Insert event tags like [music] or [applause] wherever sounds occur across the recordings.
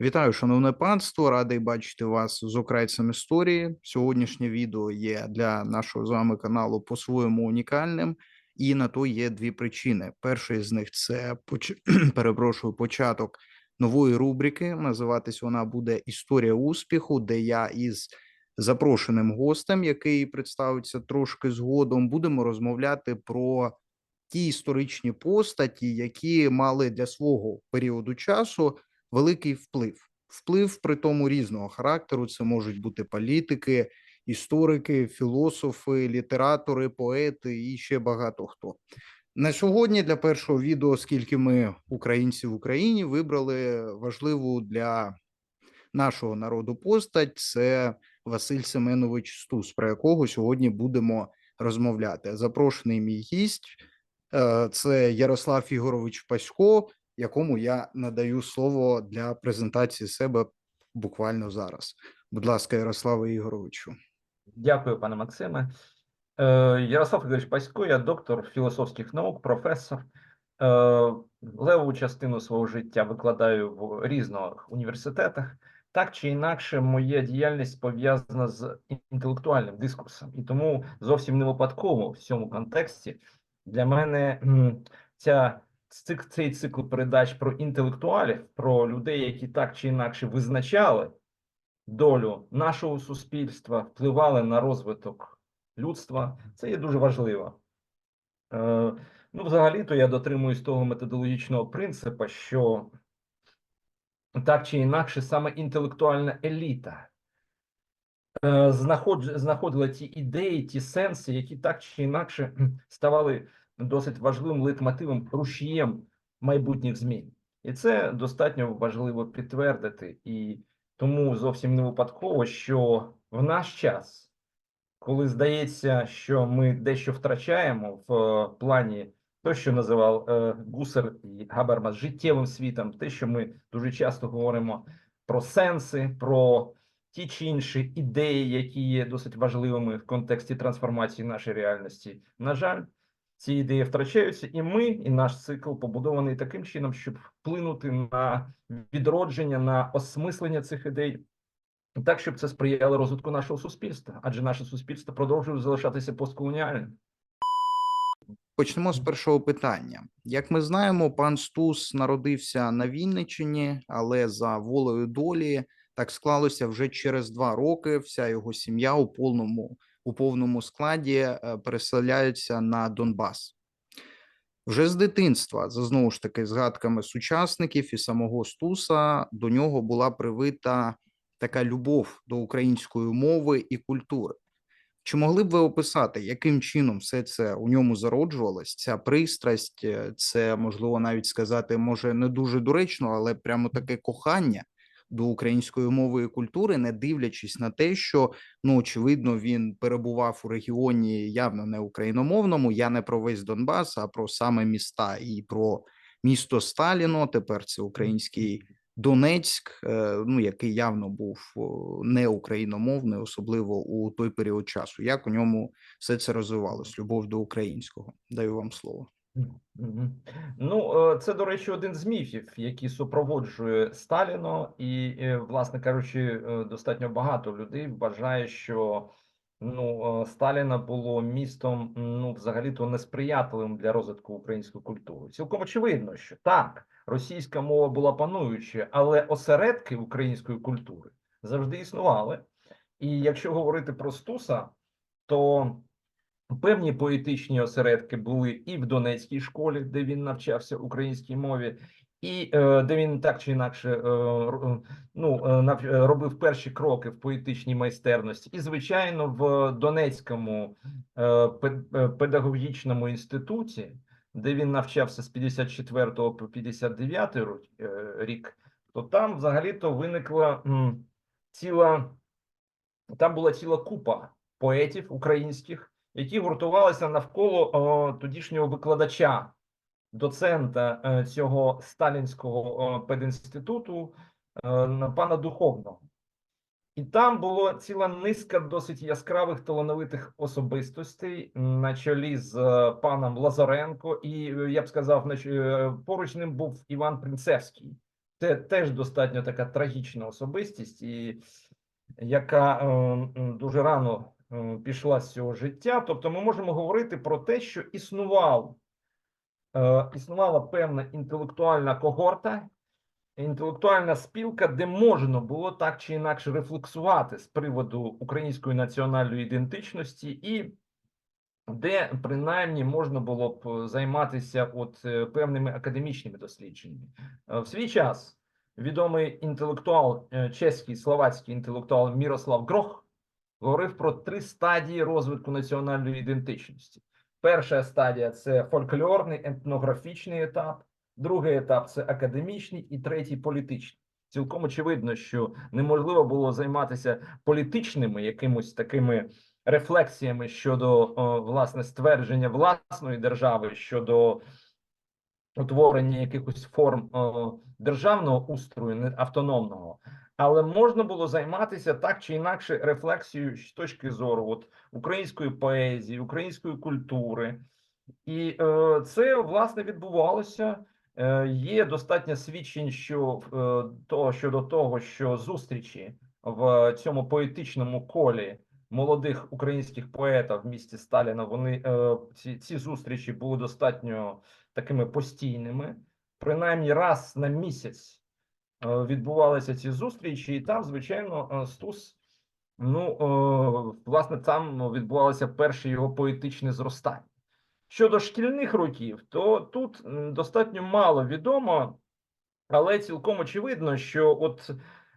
Вітаю, шановне панство! Радий бачити вас з окрайцем історії. Сьогоднішнє відео є для нашого з вами каналу по-своєму унікальним, і на то є дві причини. Перший з них це поч... [clears throat] перепрошую початок нової рубрики. Називатись вона буде Історія успіху, де я із запрошеним гостем, який представиться трошки згодом, будемо розмовляти про ті історичні постаті, які мали для свого періоду часу великий вплив. Вплив при тому різного характеру. Це можуть бути політики, історики, філософи, літератори, поети і ще багато хто. На сьогодні для першого відео, оскільки ми українці в Україні, вибрали важливу для нашого народу постать. Це Василь Семенович Стус, про якого сьогодні будемо розмовляти. Запрошений мій гість е, це Ярослав Ігорович Пасько, якому я надаю слово для презентації себе буквально зараз. Будь ласка, Ярославе Ігоровичу. Дякую, пане Максиме. Е, Ярослав Ігорович Пасько, я доктор філософських наук, професор. Е, Левову частину свого життя викладаю в різних університетах. Так чи інакше, моя діяльність пов'язана з інтелектуальним дискурсом, і тому зовсім не випадково в цьому контексті для мене ця цик- цей цикл передач про інтелектуалів, про людей, які так чи інакше визначали долю нашого суспільства, впливали на розвиток людства. Це є дуже важливо. Е, ну, взагалі-то я дотримуюсь того методологічного принципу, що так чи інакше саме інтелектуальна еліта е, знаходила ті ідеї, ті сенси, які так чи інакше ставали досить важливим лейтмотивом, рушієм майбутніх змін. І це достатньо важливо підтвердити. І тому зовсім не випадково, що в наш час, коли здається, що ми дещо втрачаємо в е, плані то, що називав е, Гусер і Габермас життєвим світом, те, що ми дуже часто говоримо про сенси, про ті чи інші ідеї, які є досить важливими в контексті трансформації нашої реальності. На жаль, ці ідеї втрачаються, і ми, і наш цикл побудований таким чином, щоб вплинути на відродження, на осмислення цих ідей, так, щоб це сприяло розвитку нашого суспільства, адже наше суспільство продовжує залишатися постколоніальним. Почнемо з першого питання. Як ми знаємо, пан Стус народився на Вінниччині, але за волею долі так склалося вже через два роки. Вся його сім'я у повному у повному складі е, переселяється на Донбас. Вже з дитинства, за знову ж таки згадками сучасників і самого Стуса, до нього була привита така любов до української мови і культури. Чи могли б ви описати, яким чином все це у ньому зароджувалось? Ця пристрасть, е, це можливо навіть сказати, може не дуже доречно, але прямо таке кохання до української мови і культури, не дивлячись на те, що ну очевидно він перебував у регіоні явно не україномовному. Я не про весь Донбас, а про саме міста і про місто Сталіно. Тепер це український Донецьк, е, ну який явно був не україномовний, особливо у той період часу. Як у ньому все це розвивалось? Любов до українського. Даю вам слово. Ну, е, це, до речі, один з міфів, який супроводжує Сталіно, і, е, власне кажучи, е, достатньо багато людей вважає, що ну, Сталіна було містом, ну, взагалі-то несприятливим для розвитку української культури. Цілком очевидно, що так, російська мова була пануючою, але осередки української культури завжди існували. І якщо говорити про Стуса, то Певні поетичні осередки були і в Донецькій школі, де він навчався українській мові, і е, де він так чи інакше е, ну, е, е, робив перші кроки в поетичній майстерності. І, звичайно, в Донецькому педагогічному інституті, де він навчався з 54 по 59 ру- е, рік, то там взагалі-то виникла ціла, там була ціла купа поетів українських які гуртувалися навколо о, тодішнього викладача, доцента е, цього сталінського о, пединституту е, на пана Духовного. І там була ціла низка досить яскравих талановитих особистостей на чолі з е, паном Лазаренко, і е, я б сказав, е, поруч ним був Іван Принцевський, Це теж достатньо така трагічна особистість, і яка е, дуже рано е, пішла з цього життя. Тобто, ми можемо говорити про те, що існував, е, існувала певна інтелектуальна когорта, інтелектуальна спілка, де можна було так чи інакше рефлексувати з приводу української національної ідентичності і де принаймні можна було б е, займатися от е, певними академічними дослідженнями. Е, В свій час відомий інтелектуал, е, чеський словацький інтелектуал Мірослав Грох говорив про три стадії розвитку національної ідентичності. Перша стадія це фольклорний етнографічний етап, другий етап це академічний, і третій політичний. Цілком очевидно, що неможливо було займатися політичними якимось такими рефлексіями щодо о, власне ствердження власної держави, щодо утворення якихось форм о, державного устрою, не автономного, але можна було займатися так чи інакше рефлексією з точки зору от, української поезії, української культури, і е, це власне відбувалося. Е, є достатньо свідчень, що е, того щодо того, що зустрічі в цьому поетичному колі молодих українських поетів в місті Сталіна. Вони е, ці, ці зустрічі були достатньо такими постійними. Принаймні раз на місяць відбувалися ці зустрічі, і там, звичайно, е, Стус. Ну, е, власне, там відбувалося перше його поетичне зростання. Щодо шкільних років, то тут достатньо мало відомо, але цілком очевидно, що от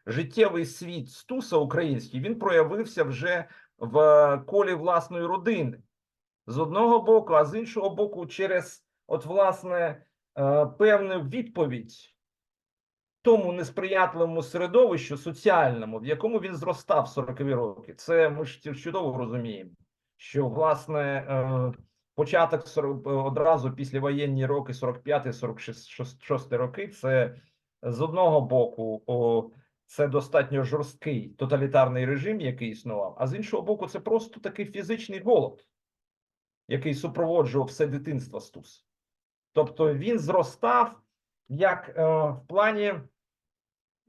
життєвий світ Стуса український він проявився вже в колі власної родини з одного боку, а з іншого боку, через от власне е, певну відповідь тому несприятливому середовищу соціальному, в якому він зростав 40-ві роки. Це ми ж чудово розуміємо, що власне е, початок 40, одразу післявоєнні роки, 45-46 роки, це з одного боку. Це достатньо жорсткий тоталітарний режим, який існував, а з іншого боку, це просто такий фізичний голод, який супроводжував все дитинство Стус. Тобто він зростав як е, в плані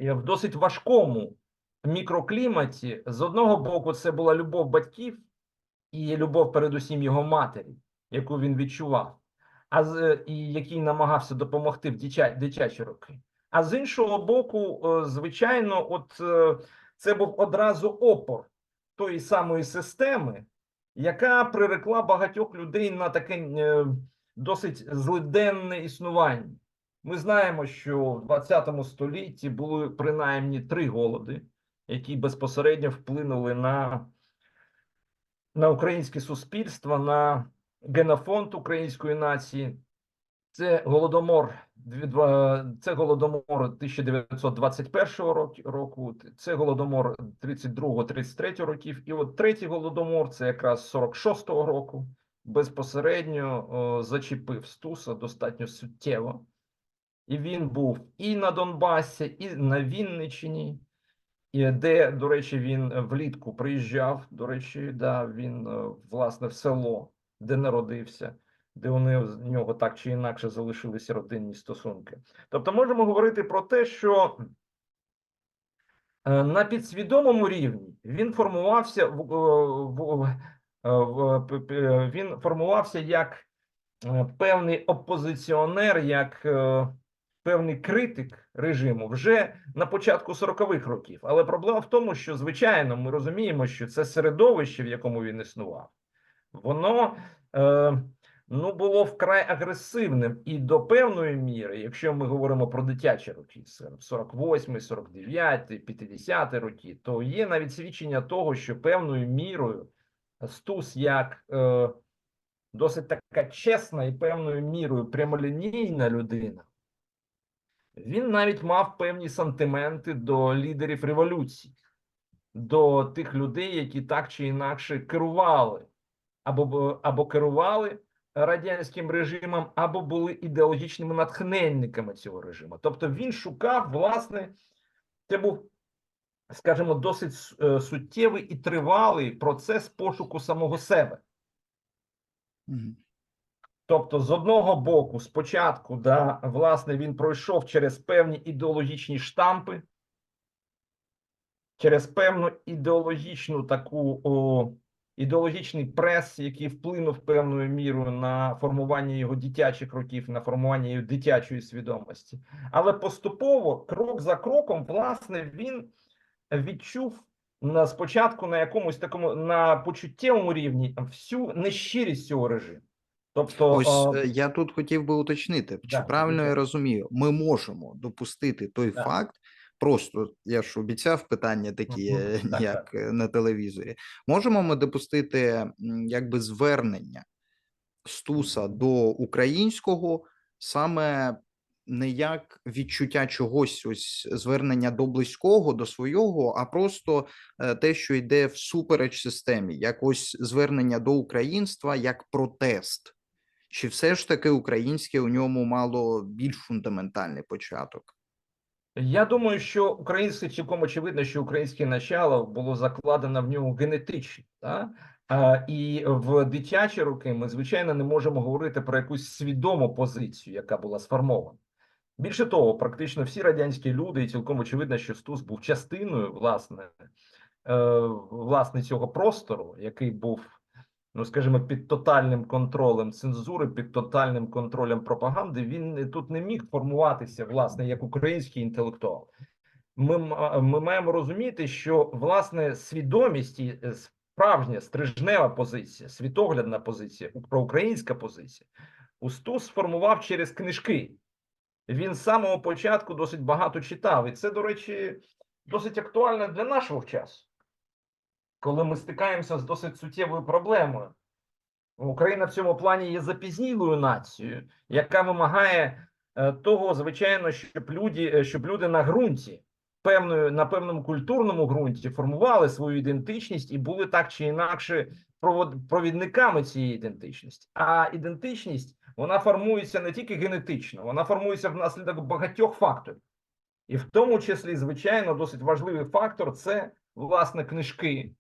е, в досить важкому мікрокліматі. З одного боку, це була любов батьків і любов, передусім, його матері, яку він відчував, а з, і який намагався допомогти в дитя, дитячі роки. А з іншого боку, е, звичайно, от е, це був одразу опор тої самої системи, яка прирекла багатьох людей на таке е, досить злиденне існування. Ми знаємо, що в 20 столітті були принаймні три голоди, які безпосередньо вплинули на, на українське суспільство, на генофонд української нації. Це голодомор це голодомор 1921 року- року, це голодомор 32-33 років, і от третій голодомор це якраз 46-го року. Безпосередньо о, зачепив Стуса достатньо суттєво. І він був і на Донбасі, і на Вінниччині, і де, до речі, він е, влітку приїжджав. До речі, да, він е, власне в село, де народився де нього- з нього так чи інакше залишилися родинні стосунки. Тобто можемо говорити про те, що е, на підсвідомому рівні він формувався в, в, в, він формувався як певний опозиціонер, як певний критик режиму вже на початку 40-х років. Але проблема в тому, що звичайно ми розуміємо, що це середовище, в якому він існував, воно е, ну було вкрай агресивним і до певної міри, якщо ми говоримо про дитячі роки, це 48, 49, 50 роки, то є навіть свідчення того, що певною мірою Стус як е, досить така чесна і певною мірою прямолінійна людина. Він навіть мав певні сантименти до лідерів революції, до тих людей, які так чи інакше керували або, або керували радянським режимом, або були ідеологічними натхненниками цього режиму. Тобто він шукав, власне, це був, скажімо, досить е, суттєвий і тривалий процес пошуку самого себе. Тобто, з одного боку, спочатку, да, власне, він пройшов через певні ідеологічні штампи, через певну ідеологічну таку о, ідеологічний прес, який вплинув певною мірою на формування його дитячих років, на формування його дитячої свідомості. Але поступово, крок за кроком, власне, він відчув на спочатку на якомусь такому на почуттєвому рівні всю нещирість цього режиму. Тобто, Ось е, я тут хотів би уточнити, чи Да, правильно я розумію, ми можемо допустити той Да. факт, просто я ж обіцяв питання такі, Мгм. е, Так, як е, на телевізорі. Можемо ми допустити якби звернення Стуса до українського саме не як відчуття чогось, ось звернення до близького, до свого, а просто е, те, що йде всупереч системі, як ось звернення до українства як протест. Чи все ж таки українське у ньому мало більш фундаментальний початок? Я думаю, що українське цілком очевидно, що українське начало було закладено в ньому генетично. Да? І в дитячі роки ми, звичайно, не можемо говорити про якусь свідому позицію, яка була сформована. Більше того, практично всі радянські люди, і цілком очевидно, що Стус був частиною власне, е, власне цього простору, який був, ну скажімо, під тотальним контролем цензури, під тотальним контролем пропаганди. Він тут не міг формуватися власне як український інтелектуал. Ми, ми маємо розуміти, що власне свідомість і е, справжня стрижнева позиція, світоглядна позиція, проукраїнська позиція, Устус сформував через книжки. Він з самого початку досить багато читав, і це, до речі, досить актуально для нашого часу, коли ми стикаємося з досить суттєвою проблемою. Україна в цьому плані є запізнілою нацією, яка вимагає е, того, звичайно, щоб люди, е, щоб люди на ґрунті, певною на певному культурному ґрунті формували свою ідентичність і були так чи інакше провідниками цієї ідентичності. А ідентичність вона формується не тільки генетично, вона формується внаслідок багатьох факторів. І в тому числі, звичайно, досить важливий фактор це власне книжки,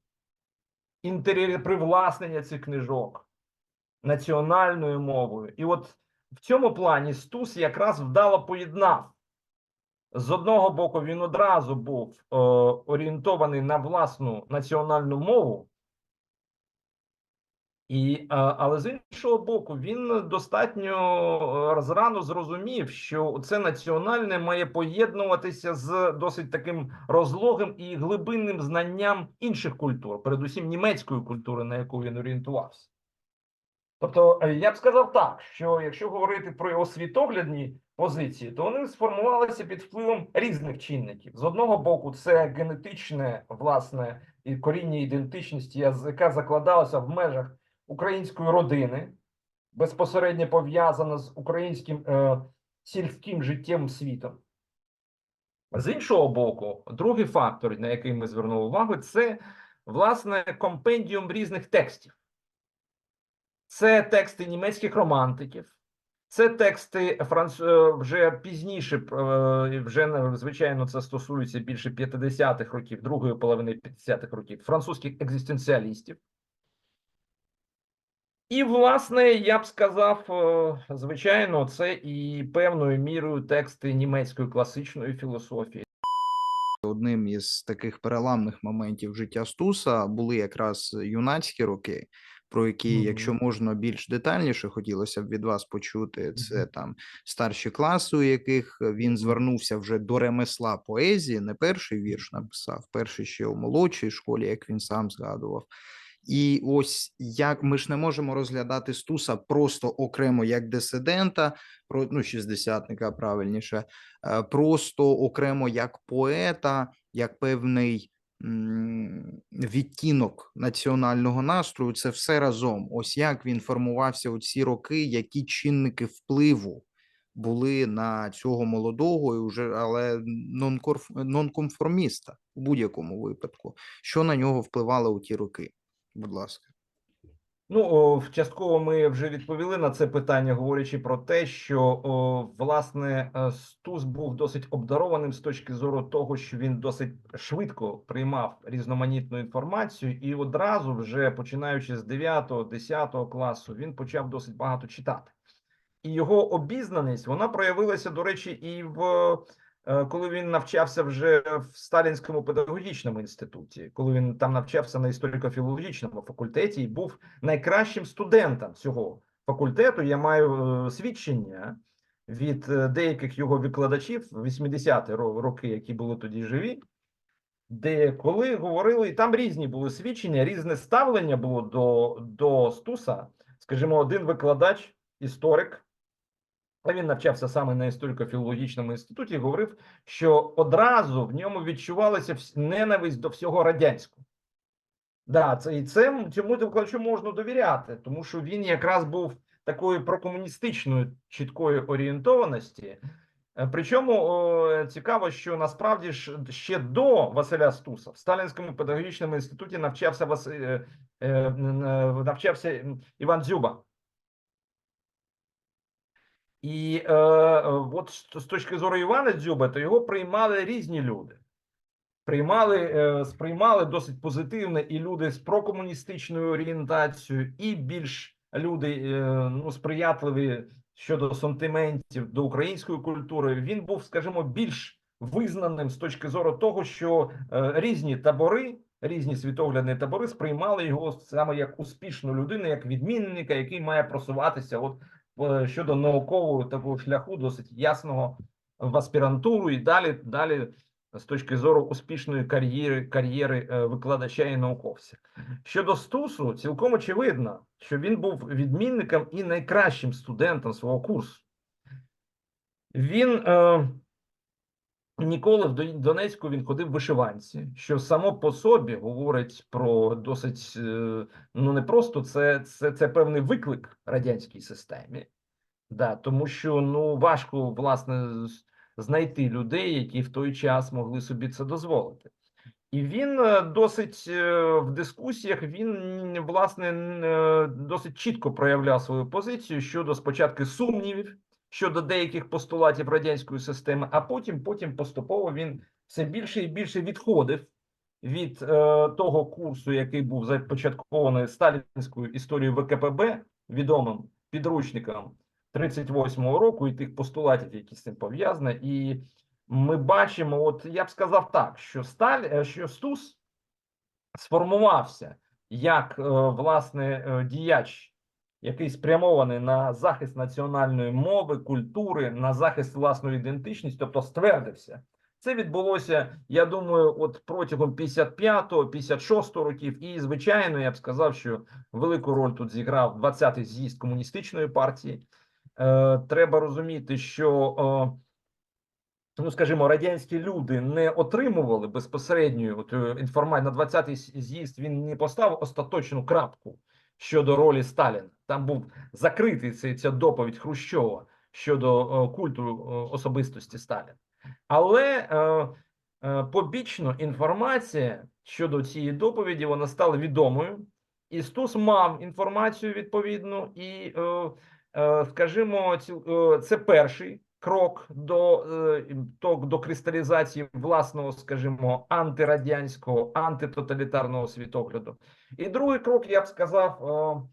інтер'єр привласнення цих книжок національною мовою. І от в цьому плані Стус якраз вдало поєднав. З одного боку, він одразу був е, орієнтований на власну національну мову, і, але з іншого боку, він достатньо е, зрано зрозумів, що це національне має поєднуватися з досить таким розлогим і глибинним знанням інших культур, передусім німецької культури, на яку він орієнтувався. Тобто, е, я б сказав так, що якщо говорити про його світоглядні позиції, то вони сформувалися під впливом різних чинників. З одного боку, це генетичне власне і коріння ідентичності, яка закладалася в межах української родини, безпосередньо пов'язана з українським е, сільським життєм світом. З іншого боку, другий фактор, на який ми звернули увагу, це власне компендіум різних текстів. Це тексти німецьких романтиків, це тексти франц... е, вже пізніше, е, вже звичайно, це стосується більше 50-х років, другої половини 50-х років, французьких екзистенціалістів. І, власне, я б сказав, е, звичайно, це і певною мірою тексти німецької класичної філософії. Одним із таких переламних моментів життя Стуса були якраз юнацькі роки, про які, Мгм. якщо можна більш детальніше, хотілося б від вас почути. Це там старші класи, у яких він звернувся вже до ремесла поезії. Не перший вірш написав, перший ще у молодшій школі, як він сам згадував. І ось як ми ж не можемо розглядати Стуса просто окремо як дисидента, про ну шістдесятника правильніше, е, просто окремо як поета, як певний відтінок національного настрою. Це все разом. Ось як він формувався у ці роки, які чинники впливу були на цього молодого і вже але нонконформіста у будь-якому випадку, що на нього впливало у ті роки. Будь ласка. Ну, частково ми вже відповіли на це питання, говорячи про те, що власне е, Стус був досить обдарованим з точки зору того, що він досить швидко приймав різноманітну інформацію, і одразу, вже починаючи з 9-10 класу, він почав досить багато читати. і його обізнаність вона проявилася, до речі, і в коли він навчався вже в Сталінському педагогічному інституті, коли він там навчався на історико-філологічному факультеті і був найкращим студентом цього факультету. Я маю е, свідчення від е, деяких його викладачів 80-ті роки, які були тоді живі, де коли говорили, і там різні були свідчення, різне ставлення було до, до Стуса. Скажімо, один викладач, історик, а він навчався саме на історико-філологічному інституті, говорив, що одразу в ньому відчувалася ненависть до всього радянського. Да, це і це цьому викладачу можна довіряти, тому що він якраз був такої прокомуністичної чіткої орієнтованості. Е, Причому о, цікаво, що насправді ж ще до Василя Стуса в Сталінському педагогічному інституті навчався Васи, е, е, навчався Іван Дзюба. І е, от з точки зору Івана Дзюба, то його приймали різні люди. Приймали, е, сприймали досить позитивно і люди з прокомуністичною орієнтацією, і більш люди е, ну, сприятливі щодо сантиментів до української культури. Він був, скажімо, більш визнаним з точки зору того, що е, різні табори, різні світоглядні табори сприймали його саме як успішну людину, як відмінника, який має просуватися от щодо наукового такого шляху, досить ясного в аспірантуру і далі, далі з точки зору успішної кар'єри кар'єри е, викладача і науковця. Щодо Стусу, цілком очевидно, що він був відмінником і найкращим студентом свого курсу. Він е, ніколи в Дон- Донецьку він ходив в вишиванці, що само по собі говорить про досить е, ну не просто це, це, це певний виклик радянській системі. Да, тому що ну важко власне знайти людей, які в той час могли собі це дозволити. І він е, досить е, в дискусіях він власне досить чітко проявляв свою позицію щодо спочатку сумнівів щодо деяких постулатів радянської системи, а потім, потім поступово він все більше і більше відходив від е, того курсу, який був започаткований сталінською історією ВКПБ, відомим підручником 38-го року, і тих постулатів, які з цим пов'язані, і ми бачимо, от я б сказав так, що Сталь, е, що Стус сформувався як е, власне е, діяч, який спрямований на захист національної мови, культури, на захист власної ідентичності, тобто ствердився. Це відбулося, я думаю, от протягом 55-го, 56-го років, і звичайно, я б сказав, що велику роль тут зіграв 20-й з'їзд комуністичної партії. Е, треба розуміти, що е, ну скажімо, радянські люди не отримували безпосередньо от, е, інформацію на 20-й з'їзд. Він не поставив остаточну крапку щодо ролі Сталіна. Там був закритий цей ця доповідь Хрущова щодо е, культу е, особистості Сталіна. Але е, побічно інформація щодо цієї доповіді вона стала відомою, і Стус мав інформацію відповідну, і, скажімо, це перший крок до, до кристалізації власного, скажімо, антирадянського, антитоталітарного світогляду. І другий крок, я б сказав,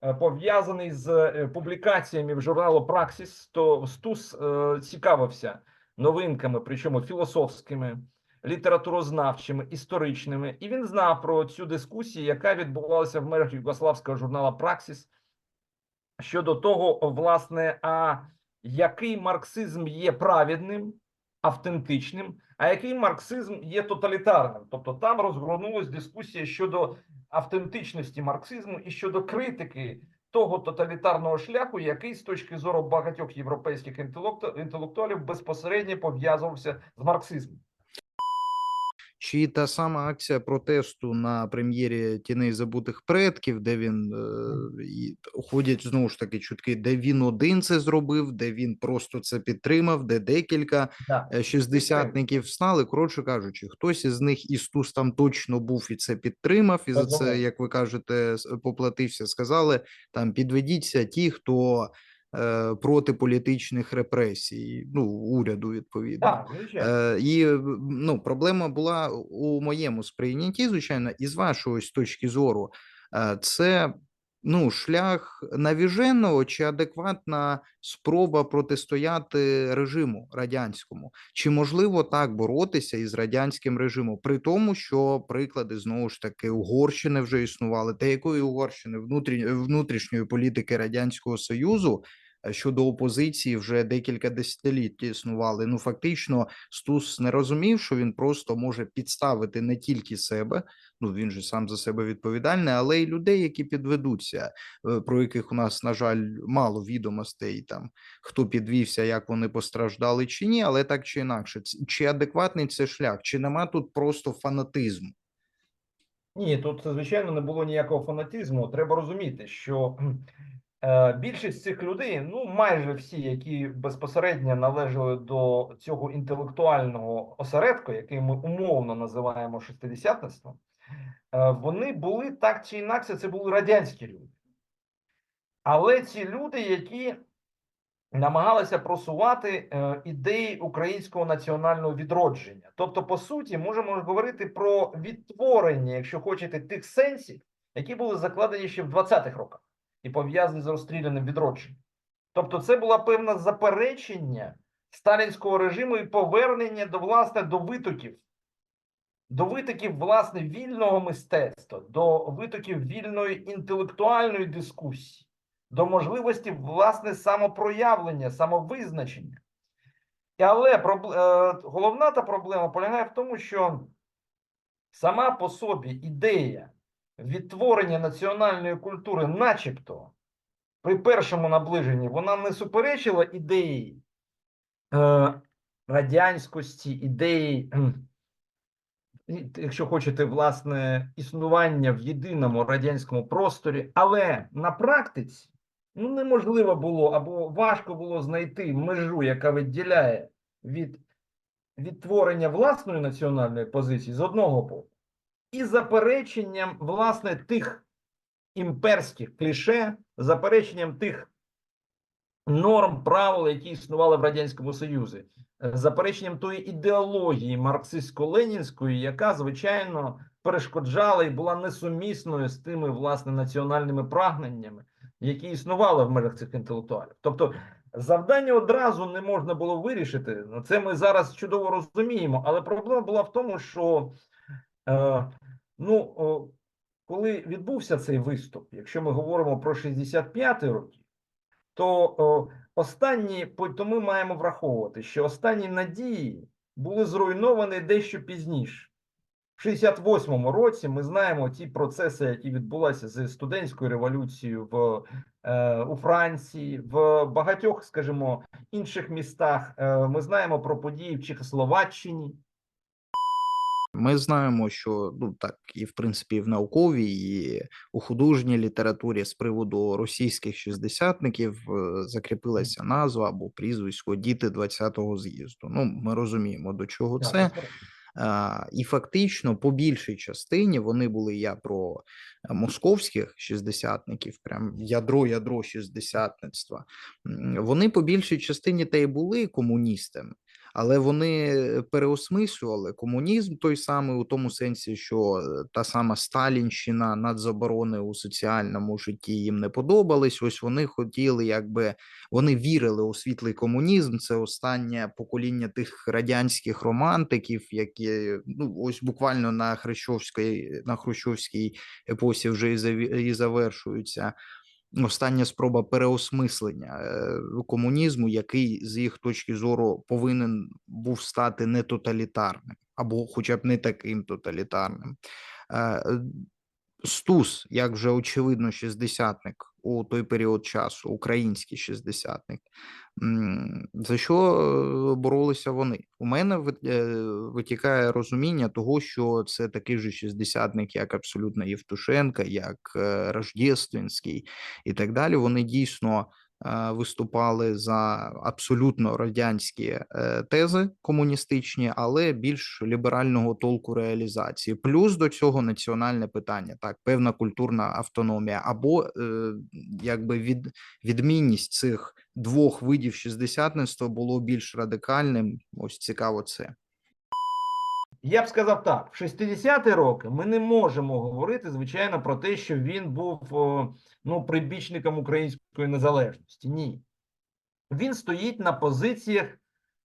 пов'язаний з е, публікаціями в журналу Праксіс, то Стус е, цікавився новинками, причому філософськими, літературознавчими, історичними, і він знав про цю дискусію, яка відбувалася в межах югославського журнала Праксіс щодо того, власне, а який марксизм є праведним, автентичним, а який марксизм є тоталітарним. Тобто там розгорнулась дискусія щодо автентичності марксизму і щодо критики того тоталітарного шляху, який з точки зору багатьох європейських інтелекту- інтелектуалів безпосередньо пов'язувався з марксизмом. Чи та сама акція протесту на прем'єрі Тіней забутих предків, де він е, ходять знову ж таки чутки, де він один це зробив, де він просто це підтримав, де декілька Да. е, шістдесятників встали. Коротше кажучи, хтось із них із Тус там точно був і це підтримав, і за це, як ви кажете, поплатився. Сказали там підведіться ті, хто проти політичних репресій, ну уряду відповідно. Так. Е, і е, ну, проблема була у моєму сприйнятті, звичайно, і з вашої точки зору, е, це ну, шлях навіженого чи адекватна спроба протистояти режиму радянському? Чи можливо так боротися із радянським режимом, при тому, що приклади знову ж таки Угорщини вже існували, та якої Угорщини внутрі, внутрішньої політики радянського союзу е, щодо опозиції вже декілька десятиліть існували. Ну фактично, Стус не розумів, що він просто може підставити не тільки себе. Ну він же сам за себе відповідальний, але й людей, які підведуться, е, про яких у нас, на жаль, мало відомостей там хто підвівся, як вони постраждали чи ні, але так чи інакше, чи адекватний це шлях, чи нема тут просто фанатизму? Ні, тут звичайно не було ніякого фанатизму. Треба розуміти, що е, більшість цих людей, ну майже всі, які безпосередньо належали до цього інтелектуального осередку, який ми умовно називаємо шестидесятництвом, вони були так чи інакше, це були радянські люди. Але ці люди, які намагалися просувати е, ідеї українського національного відродження. Тобто, по суті, можемо говорити про відтворення, якщо хочете, тих сенсів, які були закладені ще в 20-х роках і пов'язані з розстріляним відродженням. Тобто, це було певне заперечення сталінського режиму і повернення до власне до витоків, до витоків власне вільного мистецтва, до витоків вільної інтелектуальної дискусії до можливості власне самопроявлення, самовизначення. Але е, головна та проблема полягає в тому, що сама по собі ідея відтворення національної культури, начебто, при першому наближенні, вона не суперечила ідеї е, радянськості, ідеї, якщо хочете, власне, існування в єдиному радянському просторі, але на практиці ну, неможливо було або важко було знайти межу, яка відділяє від відтворення власної національної позиції з одного боку, і запереченням власне тих імперських кліше, запереченням тих норм, правил, які існували в Радянському Союзі, е, запереченням тої ідеології марксистсько-ленінської, яка, звичайно, перешкоджала і була несумісною з тими власне національними прагненнями, які існували в межах цих інтелектуалів. Тобто, завдання одразу не можна було вирішити. Ну, Це ми зараз чудово розуміємо, але проблема була в тому, що е, ну, о, коли відбувся цей виступ, якщо ми говоримо про 65 роки, то останні, то ми маємо враховувати, що останні надії були зруйновані дещо пізніше. В 68-му році ми знаємо ті процеси, які відбулися з студентською революцією в, е, у Франції, в багатьох, скажімо, інших містах. Е, ми знаємо про події в Чехословаччині. Ми знаємо, що ну так і в принципі і в науковій, і у художній літературі з приводу російських шістдесятників е, закріпилася назва або прізвисько діти 20-го з'їзду. Ну, ми розуміємо, до чого це. А, і фактично, по більшій частині вони були я про е, московських шістдесятників, прям ядро ядро шістдесятництва. Вони по більшій частині та й були комуністами, але вони переосмислювали комунізм той самий у тому сенсі, що е, та сама Сталінщина, надзаборони у соціальному житті їм не подобались. Ось вони хотіли, якби вони вірили у світлий комунізм. Це останнє покоління тих радянських романтиків, які ну ось буквально на Хрущовській, на Хрущовській епосі вже і завершуються. Остання спроба переосмислення е, комунізму, який з їх точки зору повинен був стати не тоталітарним, або хоча б не таким тоталітарним. Е, Стус, як вже очевидно, шістдесятник у той період часу, український шістдесятник. За що е, боролися вони? У мене е, витікає розуміння того, що це такий же шістдесятник, як абсолютно Євтушенка, як е, Рождественський і так далі. Вони дійсно виступали за абсолютно радянські е, тези комуністичні, але більш ліберального толку реалізації. Плюс до цього національне питання, так, певна культурна автономія, або е, якби від, відмінність цих двох видів шістдесятництва було більш радикальним. Ось цікаво це. Я б сказав так: в 60-ті роки ми не можемо говорити, звичайно, про те, що він був ну, прибічником української незалежності. Ні. Він стоїть на позиціях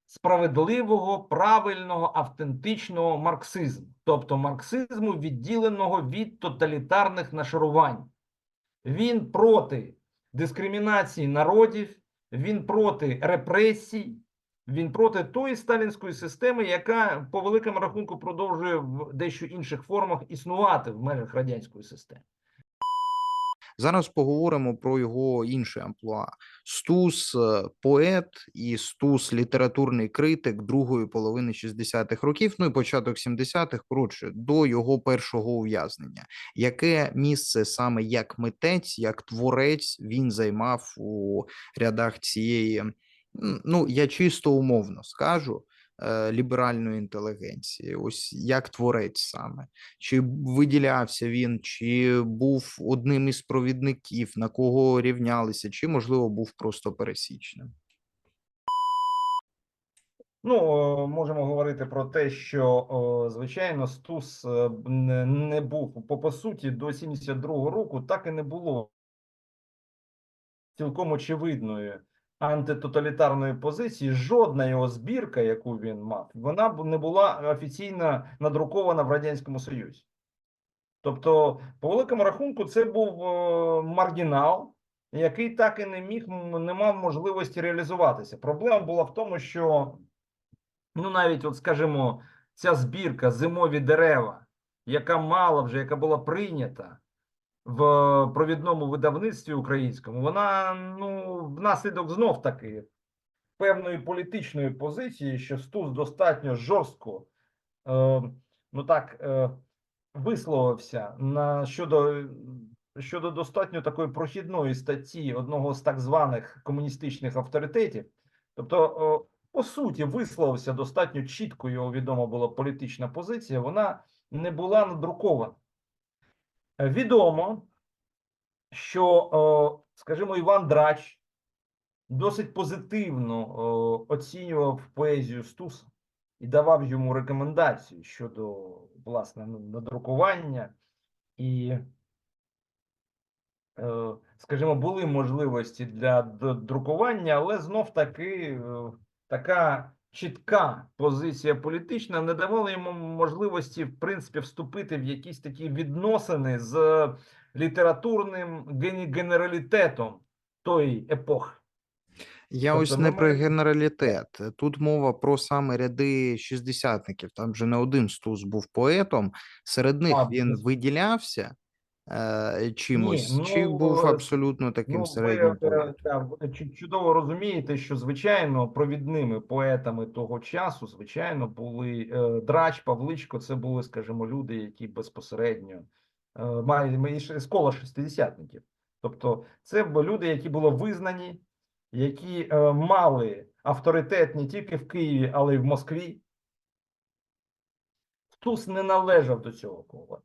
справедливого, правильного, автентичного марксизму, тобто марксизму, відділеного від тоталітарних нашарувань. Він проти дискримінації народів, він проти репресій, він проти тої сталінської системи, яка по великому рахунку продовжує в дещо інших формах існувати в межах радянської системи. Зараз поговоримо про його інше амплуа. Стус е, поет і Стус літературний критик другої половини 60-х років, ну і початок 70-х, коротше, до його першого ув'язнення. Яке місце саме як митець, як творець він займав у рядах цієї, ну я чисто умовно скажу, е, ліберальної інтелігенції? Ось як творець саме. Чи виділявся він, чи був одним із провідників, на кого рівнялися, чи, можливо, був просто пересічним? Ну, можемо говорити про те, що, звичайно, Стус е, не, був по, по суті до 72-го року, так і не було цілком очевидної антитоталітарної позиції. Жодна його збірка, яку він мав, вона б не була офіційно надрукована в Радянському Союзі. Тобто, по великому рахунку, це був е, маргінал, який так і не міг, не мав можливості реалізуватися. Проблема була в тому, що ну навіть, от скажімо, ця збірка зимові дерева, яка мала вже, яка була прийнята в провідному видавництві українському, вона ну внаслідок знов таки певної політичної позиції, що Стус достатньо жорстко, е, ну так, е, висловився на щодо. Щодо достатньо такої прохідної статті одного з так званих комуністичних авторитетів, тобто о, по суті, висловився достатньо чітко, його відома була політична позиція, вона не була надрукована. Відомо, що, скажімо, Іван Драч досить позитивно оцінював поезію Стуса і давав йому рекомендації щодо власне ну, надрукування і. е, Скажімо, були можливості для друкування, але знов таки е, така чітка позиція політична не давала йому можливості, в принципі, вступити в якісь такі відносини з літературним генералітетом тої епохи. Я Тобто ось не про генералітет. Тут мова про саме ряди шістдесятників. Там вже не один Стус був поетом. Серед них А, він виділявся е, чимось, чи ну, був е, абсолютно таким Ну, середнім ви е, та, чудово розумієте, що звичайно провідними поетами того часу, звичайно, були е, Драч, Павличко. Це були, скажімо, люди, які безпосередньо е, ще з кола шестидесятників. Тобто, це люди, які були визнані, які е, мали авторитет не тільки в Києві, але й в Москві. Стус не належав до цього кола.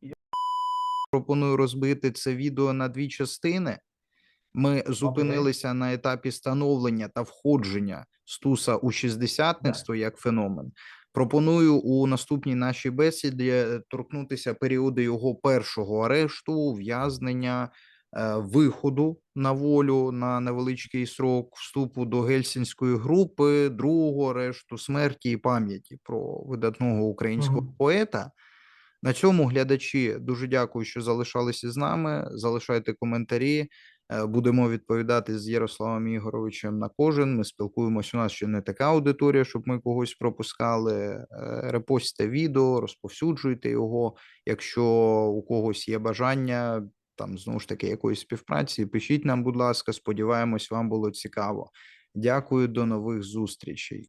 Пропоную розбити це відео на дві частини. Ми зупинилися на етапі становлення та входження Стуса у шістдесятництво як феномен. Пропоную у наступній нашій бесіді торкнутися періоду його першого арешту, ув'язнення, е, виходу на волю на невеличкий срок, вступу до гельсінської групи, другого арешту, смерті і пам'яті про видатного українського поета. На цьому глядачі дуже дякую, що залишалися з нами. Залишайте коментарі. Е, Будемо відповідати з Ярославом Ігоровичем на кожен. Ми спілкуємося. У нас ще не така аудиторія, щоб ми когось пропускали. Е, Репостьте відео, розповсюджуйте його. Якщо у когось є бажання, там знову ж таки якоїсь співпраці, пишіть нам, будь ласка. Сподіваємось, вам було цікаво. Дякую, до нових зустрічей.